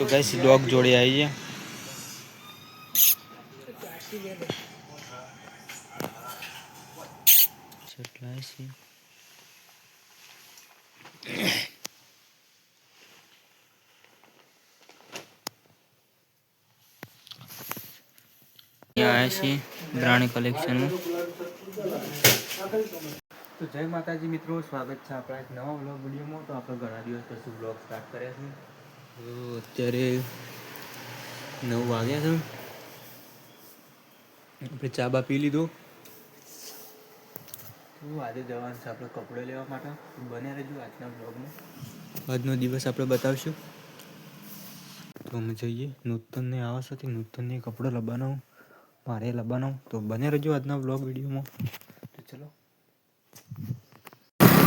તો guys dog જોડે આવી છે કેટલા છે અહીંયા આવ્યા છીએ પ્રાણી કલેક્શનમાં તો જય માતાજી મિત્રો સ્વાગત છે આપણા એક નવા વ્લોગ વિડીયોમાં તો આપણે ઘણા દિવસ પછી વ્લોગ સ્ટાર્ટ કર્યા છે તો અત્યારે નવ વાગ્યા છે. આપણે ચા બા પી લીધું. તો આજે જવાનું છે આપણે કપડો લેવા માટે. બને રહેજો આજના બ્લોગમાં આજનો દિવસ આપણે બતાવશું. તો અમે જઈએ. નૂતનને આવા સાથે નૂતનને કપડો લબાનો મારે લબાનો તો બને રહેજો આજના બ્લોગ વિડીયોમાં. તો ચલો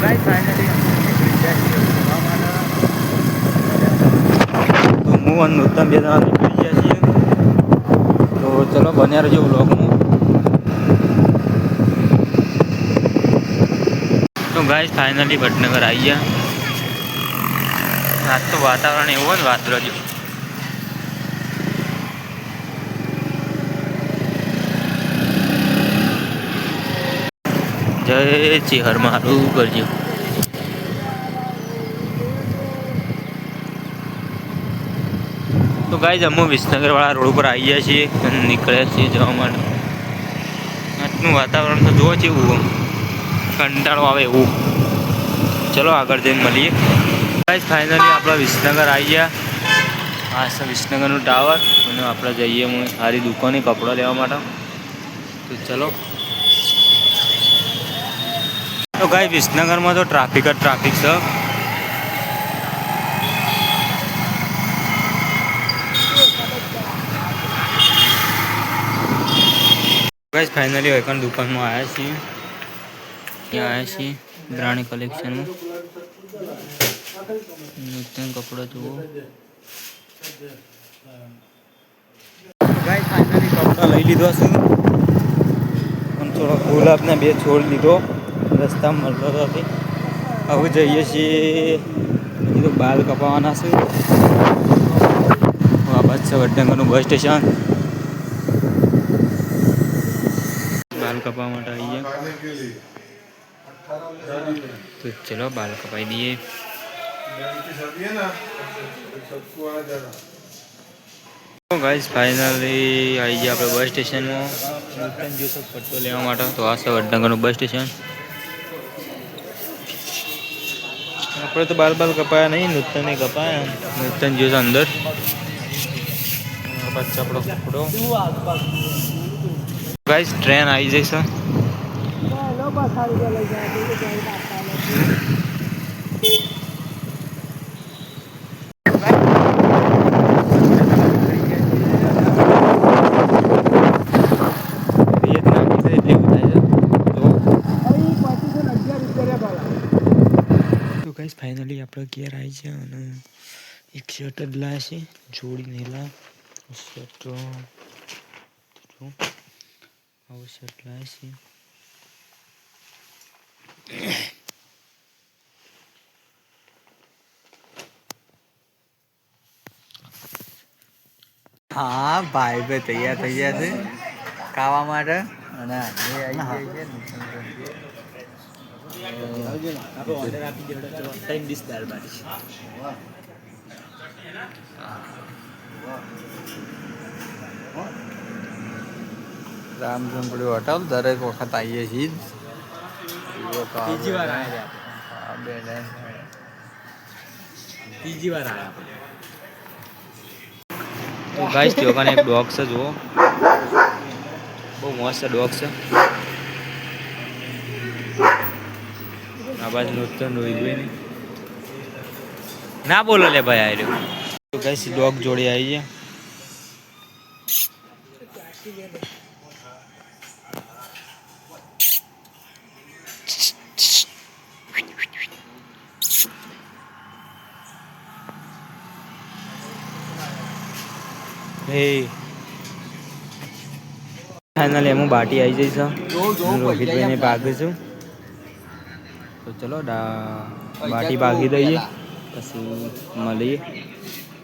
ગાઈસ ફાઇનલી તો હું અને નૂતન બે જણા નીકળી ગયા છીએ. તો ચલો, બન્યા રહેજો બ્લોગમાં તો ગાઈસ ફાઇનલી ભટનગર આવી ગયા. આજ તો વાતાવરણ એવું હોય ને વાદળો જેવું જય ચિહર મારું કરજો તો ગાઈઝ અમે વિસનગર વાળા રોડ ઉપર આવી ગયા છીએ અને નીકળ્યા છીએ જવા માટે. આજનું વાતાવરણ તો જોવો છે એવું. કંટાળો આવે એવું. ચલો આગળ જઈને મળીએ. ગાઈઝ ફાઇનલી આપણે વિસનગર આવી ગયા. આ વિસનગરનું ટાવર અને આપણે જઈએ હું સારી દુકાને કપડાં લેવા માટે. તો ચલો. તો ગાઈ વિસનગરમાં તો ટ્રાફિક જ ટ્રાફિક છે. ગાઈસ ફાઇનલી વેકન દુકાનમાં આવ્યા છીએ. ત્યાં આવ્યા છીએ બ્રાન્ડ કલેક્શનમાં નૂતન કપડાં જુઓ. ગાઈસ ફાઇનલી કપડાં લઈ લીધો છે. પણ થોડો ગુલાબના બે છોડ લીધો રસ્તા મળતો નથી હવે જઈએ છીએ. કીધું બાલ કપાવાના છે. વાપસ છે વડનગરનું બસ સ્ટેશન. બાલ કપાવવા માટે ગયા. તો ચલો, બાલ કપાઈ દઈએ. ગાઈઝ ફાઇનલી આવી ગયા આપણે બસ સ્ટેશનમાં નૂતન જોશો પટ્ટો લેવા માટે. તો આ છે વડનગરનું બસ સ્ટેશન આપણે તો બાલ બાલ કપાયા નહીં નૂતન કપાયા. નૂતન જોશે અંદર. પછી આપણો ગાઈઝ ટ્રેન આવી નાખી છે. ગાઈસ ફાઇનલી આપણે ઘેર આવી છે અને એક શર્ટ જ લાયા છે, જોડી નહીં લા શર્ટ આવું શર્ટ hier. હા ભાઈ ભાઈ તૈયાર થઈ ગયા છે. ખાવા માટે. અને આજે આવી ગઈ હોટલ દરેક વખત આવીએ છીએ જ. ત્રીજી વાર બધા- બે ત્રીજી વાર આવ્યા તો ગાઈસ જો એક ડોગ છે જુઓ. બહુ મસ્ત ડોગ છે. આ બાજુ નૃત્ય રોઈ ના બોલો લે ભાઈ આર્યો તો ગાઈસ ડોગ જોડે આવી છે ફાઇનલી હું બાટી આવી જઈશ રોહિતભાઈને છું. તો ચલો બાટી ભાગી દઈએ. પછી મળીએ.